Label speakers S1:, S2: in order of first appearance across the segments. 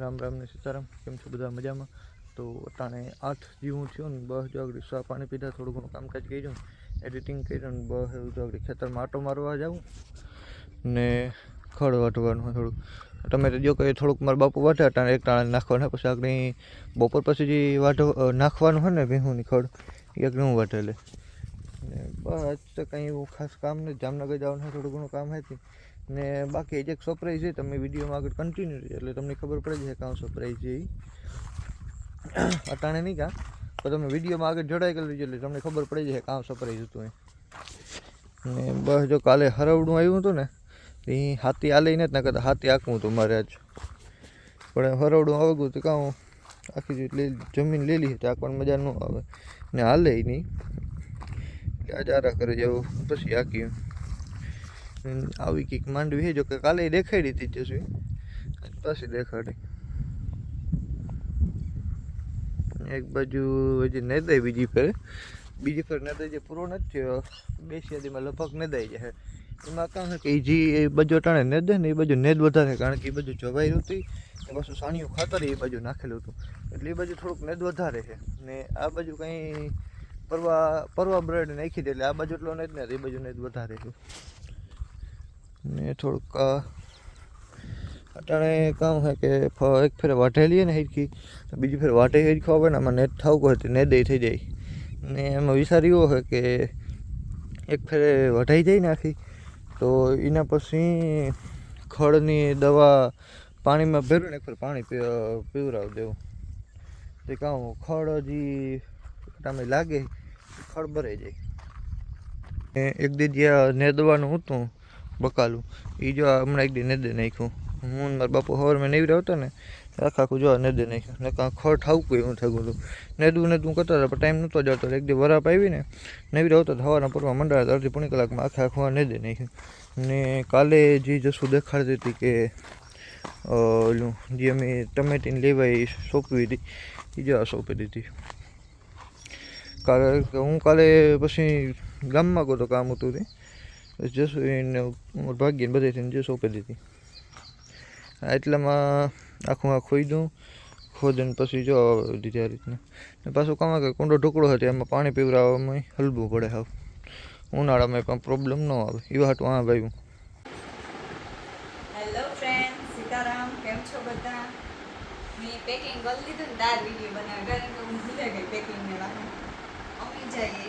S1: રામ રામ ને સીતારામ, કેમ છો બધા મજામાં? તો અટાણે આઠ જેવું થયું ને બસ જો આગળ સા પાણી પીધા, થોડું ઘણું કામકાજ કર્યું એડિટિંગ કર્યું ને બસ એવું જો આગળ ખેતરમાં આટો મારવા જાઉં ને ખડ વાટવાનું થોડું. તમે તો જો કે થોડુંક મારા બાપુ વાટે, અટાણે એક ટાણે નાખવાના પછી આગળ બપોર પછી જે વાટો નાખવાનું હોય ને ભીહુંની ખડ એ આગળ હું વાટે લે. ને બસ તો કંઈ એવું ખાસ કામ નહીં. જામનગર જવાનું થોડું ઘણું કામ હતી ને બાકી એક સરપ્રાઈઝ છે, તમે વિડીયોમાં આગળ કન્ટિન્યુ રહેજો એટલે તમને ખબર પડે છે કાં સરપ્રાઈઝ છે એ અટાણે નહીં કાં? તો તમે વિડીયોમાં આગળ જોડાઈ ગયેલું છે એટલે તમને ખબર પડી છે કાં સરપ્રાઈઝ હતું એ ને બસ જો કાલે હરવડું આવ્યું હતું ને એ હાથી આ ને જ ના કરતા હાથી આંકવું હતું મારે આજ. પણ હરવડું આવગું તો કાં આખી લે, જમીન લેલી હતી આંકવાની મજા ન આવે. ને હાલે નહીં. આજે આરા કરે જેવું પછી આંક્યું આવી કંઈક માંડવી છે, જો કે કાલે દેખાડી હતી જસવી પછી દેખાડી. એક બાજુ હજી નેદાય, બીજી ફેર. બીજી ફેર નેદાય જે પૂરો નથી બે શિયાદીમાં લગભગ નેદાઈ જાય એમાં કાં છે કે એ જે એ બાજુ ટાણે નેદે ને એ બાજુ નેદ વધારે, કારણ કે એ બાજુ જવાઈ હતી ને પાછું સાણિયું ખાતર એ બાજુ નાખેલું હતું. એટલે એ બાજુ થોડુંક નેદ વધારે છે. ને આ બાજુ કંઈ પરવા પરવા બ્રેડ નાખી દે, એટલે આ બાજુ એટલો નેદ ને એ બાજુ નેદ વધારે છે. ને થોડુંક અટાણે કામ હોય કે એક ફેર લઈએ ને હિરકી તો બીજી ફેર વાટે હિરખો આવે ને આમાં નેટ થાવકો હતી ને દઈ થઈ જાય. ને એમાં વિચાર એવો હોય કે એક ફેરે વઢાઈ જાય ને આખી, તો એના પછી ખડની દવા પાણીમાં ભેરવીને એક ફેર પાણી પીવરાવી દેવું. તે કામ ખડ હજી તમે લાગે ખડ ભરાઈ જાય. ને એક દી જ્યાં નેદવાનું હતું બકાલું. એ જો હમણાં એક દી નદે નાખ્યું. હું મારા બાપુ હવારમાં નહીં રહ્યો ને, આખા આખું જોવા નદે નાખ્યું. ને કાં ખડ ઠાવકું એવું થયું હતું નેદું નેદું કરતા હતા, પણ ટાઈમ નહોતો જતો. એક દી વરાપ આવીને નેવી રહ્યો તો હવાના પરમાં મંડાયા અડધી પોણી કલાકમાં આખા આખું નેદે નાખ્યું. ને કાલે જે જશું દેખાડતી હતી કે ઓલું, જે અમે ટમેટીને લેવાય એ સોંપવી હતી એ જવા સોંપી દીધી. કાલે, હું કાલે પછી ગામમાં ગયો તો કામ હતું તે. જસુ એને ભાગ્યને બધે થઈને જે સોંપી દીધી. એટલામાં આખું આ ખોઈ દઉં, ખોદીને પછી જો દીધી આ રીતના. ને પાછું કામ કે કુંડો ઢોકળો હતો, એમાં પાણી પીવડાવવામાં હલવું પડે હાવ. ઉનાળામાં પણ પ્રોબ્લેમ ન આવે એવા હાટું આ ભાઈ
S2: હેલો ફ્રેન્ડ સીતારામ, કેમ છો બધા? મેં પેકિંગ કરી લીધું ને દાર વીડિયો બનાવ્યો કારણ હું ભૂલે ગઈ પેકિંગ ને વાહન અમે જઈએ.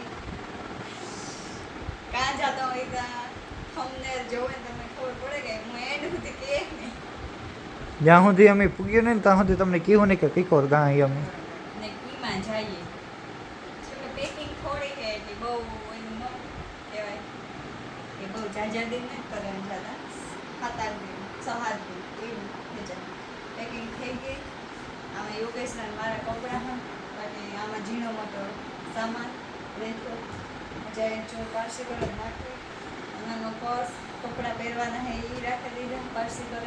S2: જતા હોય ત્યાં થંબનેલ જોવે તમને ખબર પડે કે હું એન્ડ સુધી કે નહીં.
S1: જ્યાં સુધી અમે પૂગ્યું નહીં ત્યાં સુધી તમને કીધું નહીં કે કઈકોર ગાં અમે.
S2: ને કીમાં જઈએ. પેકિંગ થોડી છે એટલે બહુ એનું ન કહેવાય. કે બહુ જાજા દિન નથી કરવાનું જતા સાત આઠ દિન છ સાત દિન એવું પેકિંગ થઈ ગઈ. આમાં યોગેશના મારા કપડાં પણ બાકી આમાં ઝીણો મોટો સામાન રહેતો. જાય જો પારસી કલર નાખી. આનાનો પર્સ કપડાં પહેરવાના હે એ રાખી દીધા પારસી કલર.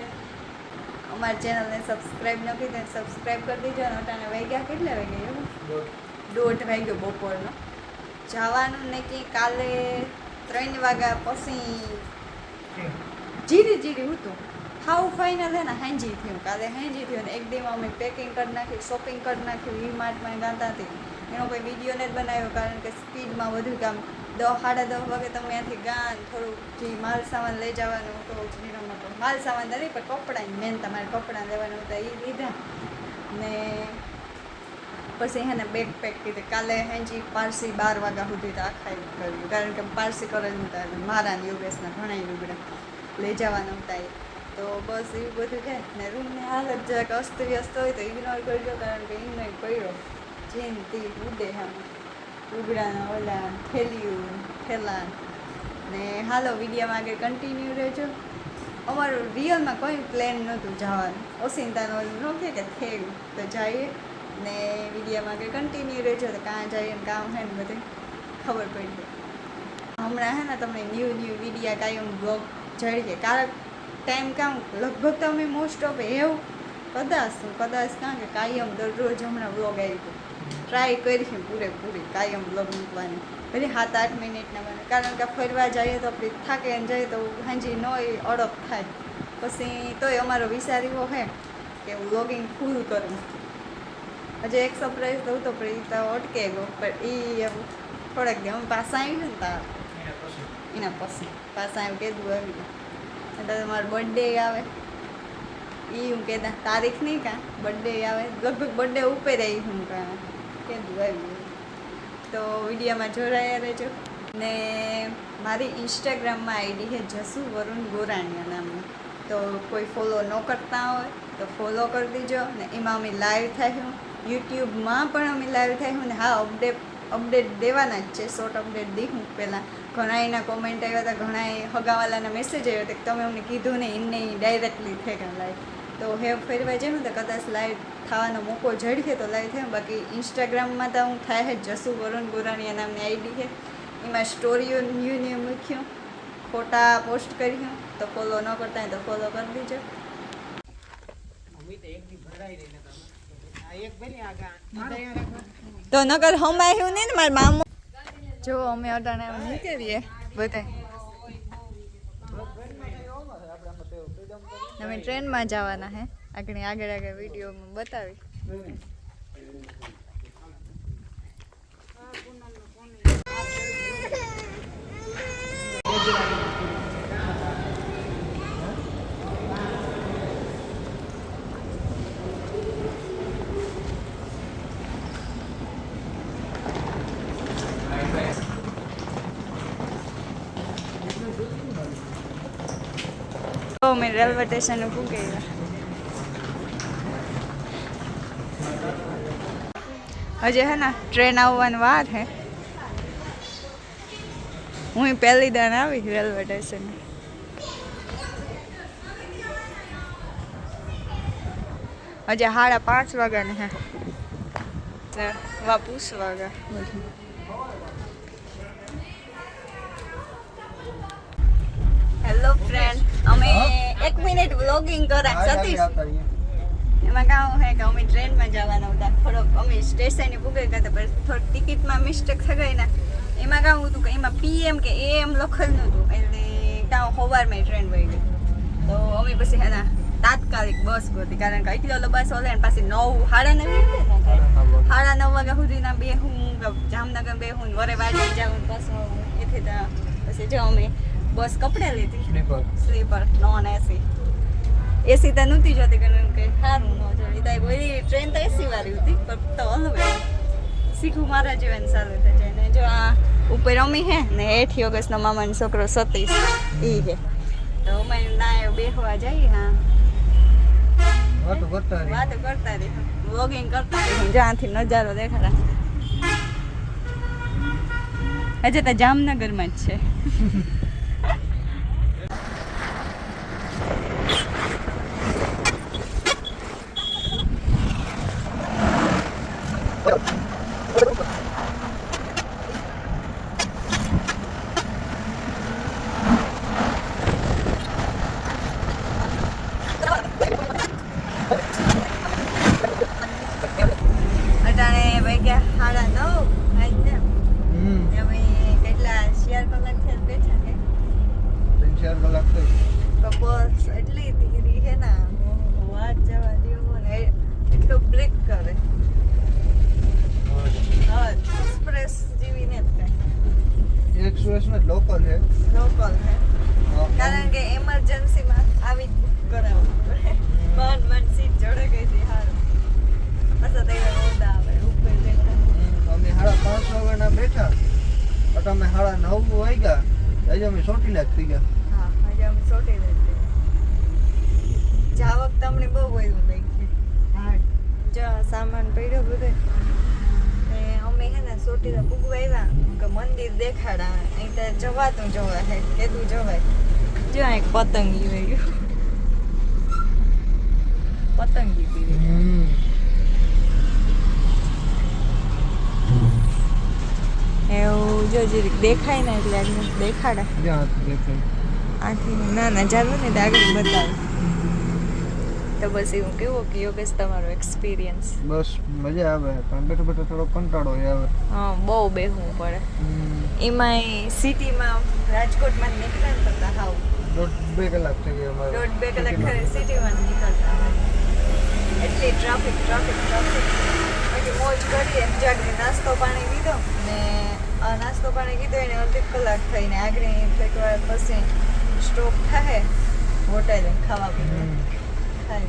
S2: અમારી ચેનલને સબસ્ક્રાઈબ નથી કરી સબસ્ક્રાઈબ કરી દીજો અને અટાણે વાગ્યા કેટલા વાગ્યા એવું? દોઢ. વાગ્યો બપોરનો. જવાનું ને કે કાલે ત્રણ વાગ્યા પછી જીરી જીરી હતું હાઉ ફાઇનલ હે ને હાંજી થયું. કાલે હાંજી થયું ને એક દીમાં અમે પેકિંગ કરી નાખ્યું શોપિંગ કરી નાખ્યું વી માર્ટમાં ગાતા હતી એનો કોઈ વીડિયો નથી બનાવ્યો કારણ કે સ્પીડમાં વધુ કામ દસ સાડા દસ વાગે તમે ત્યાંથી ગાન થોડુંક જે માલ સામાન લઈ જવાનું તો ઝીણો તો માલ સામાન નહીં, પણ કપડાં મેન તમારે કપડાં લેવાનું હતા એ લીધા. ને પછી એને બેગ પેક કીધી કાલે હેંજી પારસી બાર વાગ્યા સુધી તો આખા એવું કર્યું. કારણ કે પારસી કરવાનું હતા મારા ને યોગેશના ઘણા લુગડા લઈ જવાના હતા એ. તો બસ એવું બધું છે ને રૂમની હાલત જરાક અસ્તવ્યસ્ત હોય તો ઇગ્નોર કરજો કારણ કે ઇગ્નોર કર્યો. જેમ તે ઉડે આમ ઉગડાના ઓલા થેલીયું થેલા ને હાલો, વિડીયોમાં આગળ કન્ટિન્યુ રહેજો. અમારું રિયલમાં કોઈ પ્લાન નહોતું જવાનું. ઓસિંતાનો ઓલું ન કે થયું, તો જઈએ. ને વિડીયોમાં આગળ કન્ટિન્યુ રહેજો, તો કાં જઈએ ને કામ હે ને બધે. ખબર પડી જાય. હમણાં હે ને તમને ન્યૂ ન્યૂ વિડીયા કાયમ બ્લોગ જડીએ કારણ ટાઈમ કામ લગભગ તો અમે મોસ્ટ ઓફ એવું, કદાચ કદાચ કાં કે કાયમ દરરોજ હમણાં બ્લોગ આવી ટ્રાય કરીશું પૂરેપૂરી કાયમ બ્લોગ મૂકવાની પછી સાત આઠ મિનિટના બને કારણ કે ફરવા જઈએ તો આપણે થાકે ને જઈએ તો હાંજી હોય અડપ થાય. પછી તોય અમારો વિચાર એવો છે કે લોગિંગ ફૂલ કરું. હજી એક સરપ્રાઈઝ દઉં તો પણ એ તો અટકે ગયો પણ એ એમ થોડાક દી અમે પાસા આવી ને તાર. એના પછી? પાસા આવ્યું કીધું આવી એટલે તમારો બર્થડે આવે. એ હું કહેતા તારીખ નહીં કાં બર્થડે આવે. લગભગ બર્થડે ઉપર આવી હું કાં. કીધું આવી તો વિડીયોમાં જોડાયા રહેજો. ને મારી ઇન્સ્ટાગ્રામમાં આઈડી છે જસુ વરુણ ગોરાણીયા નામની. તો કોઈ ફોલો ન કરતા હોય તો ફોલો કરી દીજો. ને એમાં અમે લાઈવ થયું યુટ્યુબમાં પણ અમે લાઈવ થયું ને હા અપડેટ અપડેટ દેવાના જ છે. શોર્ટ અપડેટ દીધું પહેલાં. ઘણા એના કોમેન્ટ આવ્યા હતા ઘણા હગાવાલાના મેસેજ આવ્યો હતો તમે અમને કીધું ને એને ડાયરેક્ટલી થઈ ગયા લાઈવ તો હે ફેરવાઈ જાય ને તો કદાચ લાઈવ થવાનો મોકો જડશે તો લાઈવ થાય. બાકી ઇન્સ્ટાગ્રામમાં તો હું થાય જ જસુ વરુણ ગોરાણીયા નામની આઈડી છે. એમાં સ્ટોરીઓ ન્યૂ ન્યૂ મૂક્યું. ફોટા પોસ્ટ કર્યું. તો ફોલો ન કરતા તો ફોલો કરી દીજો. તો નગર હમાયું નહીં ને મારા મામો. જો અમે અટાણે નીકળીએ બધા અમે ટ્રેનમાં જવાના હે. આગળ આગળ આગળ વિડીયોમાં બતાવી. તો અમે રેલવે સ્ટેશન પૂકી ગયા હજી હે ને ટ્રેન આવવાની વાર હે હું પહેલી દાન આવી રેલવે સ્ટેશન હજે સાડા પાંચ વાગ્યાને હે વાપુસ વાગ્યા હેલો ફ્રેન્ડ અમે એક મિનિટ વ્લોગિંગ કરા સતીશ એમાં કામ હે કે અમે ટ્રેનમાં જવાના હતા. થોડોક અમે સ્ટેશને પૂગે ગયા પણ થોડીક ટિકિટમાં મિસ્ટેક થઈ ગઈ ને એમાં કામ હતું કે એમાં પીએમ કે એમ લખેલું હતું એટલે કામ સવારમાં ટ્રેન વહી ગઈ. તો અમે પછી હે તાત્કાલિક બસ ગોતી કારણ કે એટલો બસ ઓલે પાછી નવ સાડા નવ સાડા નવ વાગ્યા સુધીના બે હું જામનગર બે હું વરે વાડી જાઉં બસ એથી પછી જો અમે બસ કપડે લીધી. Sleeper. Sleeper non AC. AC તો નહોતી જોતી કે સારું ન જોઈ તો બોલી ટ્રેન તો એસી વાળી હતી પણ તો હલવે. શીખું મારા જીવન સારું થઈ જાય. ને જો આ ઉપર અમી હે ને એઠી ઓગસ્ટનો મામાનો છોકરો સતીશ એ છે તો અમે ના બેહવા જઈએ હા.
S1: વાતો કરતા રહી.
S2: વાતો કરતા રહી. વ્લોગિંગ કરતા રહી. જ્યાંથી નજારો દેખાડા. હજે તો જામનગરમાં જ છે અટાણે વાગ્યા સાડા નવ આજના
S1: હમ.
S2: ને અમે કેટલા ચાર કલાક થયા બેઠા કે
S1: ત્રણ ચાર કલાક થઈ.
S2: બસ એટલી ધીરી છે ને વાત જવા દેવો ને એટલો બ્રેક કરે હા એક્સપ્રેસ જેવી ને કઈ
S1: એક્સપ્રેસ ને લોકલ છે
S2: લોકલ છે
S1: હા.
S2: કારણ કે એમરજન્સીમાં આવી જ બુક કરાવવું પડે મન મન સીટ જોડે ગઈ હતી સારું પાછા તો એવા રોદા આવે ઉપર બેઠા
S1: હમ, અમે સાડા પાંચ વાગ્યાના બેઠા પછી અમે સાડા નવ વાગ્યા આજે અમે ચોટીલા જ થઈ ગયા
S2: હા આજે અમે સોટી રહેતી જા વખત અમને બહુ વહેલું થઈ ગયું જો સામાન પડ્યો બધે. ને અમે હે ને સોટીલા પૂગવા આવ્યા. કે મંદિર દેખાડા. અહીં ત્યાં જવાતું જોવા હે કેતું જવાય. જો એક પતંગી વહી પતંગી પીવી. એવું જો જે દેખાય ને એટલે દેખાડે.
S1: દેખાય.
S2: આથી ના ચાલો ને આગળ બતાવે. તો બસ એવું કેવું કે યોગેશ તમારો એક્સપિરિયન્સ
S1: બસ મજા આવે પણ બેઠો બેઠો થોડો કંટાળો આવે.
S2: હા બહુ બેહવું પડે. એમાંય સિટીમાં રાજકોટમાં નીકળ્યા ને તો હાવ.
S1: દોઢ બે કલાક થઈ ગયા અમારે
S2: દોઢ બે કલાક ખરે સિટીમાં નીકળતા એટલી ટ્રાફિક ટ્રાફિક ટ્રાફિક પછી મોજ કરીએ જાગને નાસ્તો પાણી લીધો ને આ નાસ્તો પાણી કીધો એને અડધી કલાક થઈને આગળ થોડીક વાર પછી સ્ટોપ થાય હોટેલે ખાવા પીવા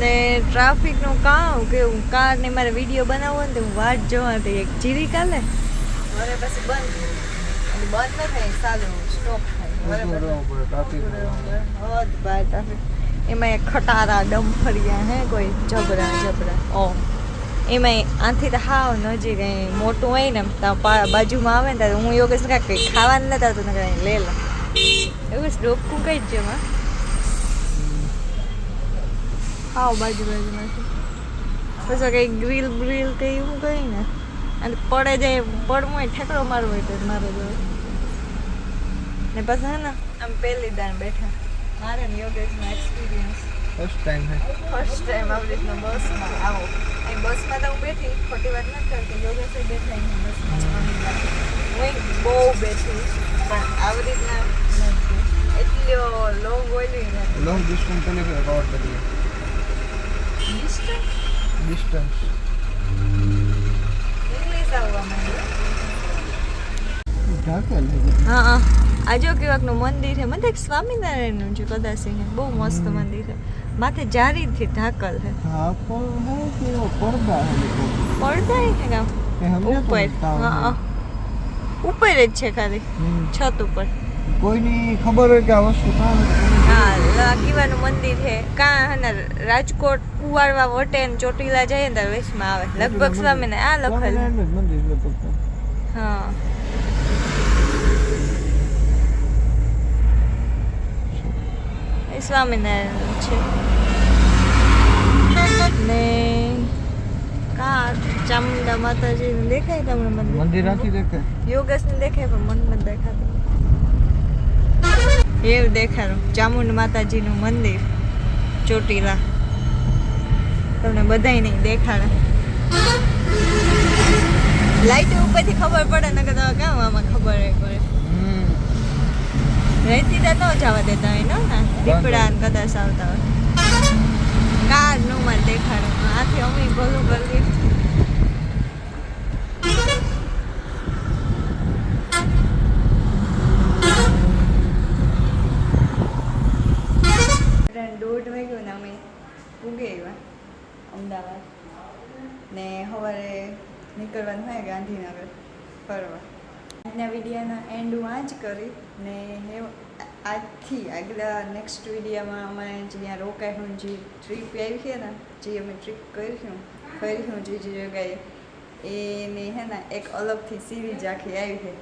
S2: ને ટ્રાફિકનું કામ કેવું કાર ને મારે વીડિયો બનાવવો ને તો હું વાટ જોવા હતી એક જીરી કાલે. મારે પછી બંધ. એટલે બંધ ન થાય સારું સ્ટોપ થાય. એમાં ખટારા ડમ્ફરિયા હે કોઈ? જબરા જબરા. ઓ એમાં આથી તો હાવ નજીક મોટું હોય ને તો બાજુમાં આવે ને ત્યારે હું યોગેશ કાંઈક કંઈ ખાવાનું નતા ને કાંઈ લે લે. એવું રોકું કઈ જ જેમાં હાવ બાજુ બાજુમાંથી પછી કંઈ ગ્રીલ ગ્રીલ કંઈ એવું કંઈ ને. અને પડે જાય પડવું હોય ઠેકડો મારવો હોય તો મારે જોડે ને પછી હે ને આમ પહેલી દાન બેઠા. મારે ને યોગેશનો એક્સપિરિયન્સ
S1: ફર્સ્ટ ટાઈમ હે.
S2: ફર્સ્ટ ટાઈમ આવી રીતના બસમાં આવો. એ બસમાં તો હું બેઠી ખોટી વાત નથી કરતી. યોગેશ બેઠા અહીંયા બસમાં હું બહુ બેઠી. પણ આવી રીતના એટલો લોંગ ને
S1: લોંગ ડિસ્ટન્સ પહેલી વાર કવર કરીએ?
S2: ડિસ્ટન્સ
S1: ડિસ્ટન્સ
S2: ઇંગ્લિશ આવવા માંડ્યું હા હા. આ કેવાકનું મંદિર છે. મને એક સ્વામિનારાયણનું છે કદાચ છે. બહુ મસ્ત મંદિર છે. માથે જારીથી ઢાકલ છે.
S1: હા પણ હે કે એવો પડદા હે લોકો?
S2: પડદા કામ ઉપર. હા હા. ઉપર જ છે ખાલી. છત ઉપર.
S1: કોઈની ખબર હોય કે આ વસ્તુ
S2: લાગીવાનું મંદિર છે. કાં હને રાજકોટ કુવાડવા વટે ને ચોટીલા જાય ને વેશમાં આવે. લગભગ સ્વામીને આ લખેલ. હા. એ સ્વામિનારાયણ છે. ને કા ચામુંડા માતાજી દેખાય તમને મંદિર?
S1: મંદિર આખી દેખાય.
S2: યોગેશ ને દેખાય પણ મન મન દેખાતું એવું દેખાડું ચામુંડ માતાજીનું મંદિર ચોટીલા. તમને બધાય નહીં દેખાડે. લાઈટ ઉપરથી ખબર પડે ને કે તો કામ આમાં ખબર પડે. રહેતી તો ન જવા દેતા હોય ને દીપડા ને કદાચ આવતા હોય. કારનું મને દેખાડે. આથી અમે ભલું કરી ત્રણ દોઢ વાગ્યો ને અમે ઉગે એવા અમદાવાદ. ને સવારે નીકળવાનું હોય ગાંધીનગર. ફરવા. આજના વિડીયાના એન્ડ હું આ જ કરી. ને આજથી આગલા નેક્સ્ટ વિડીયામાં અમે જ્યાં રોકાયું જે ટ્રીપ આવી છે ને, જે અમે ટ્રીપ કરીશું, ફરીશું જે જગ્યાએ, એને હે ને, એક અલગથી સિરીઝ આખી આવી છે.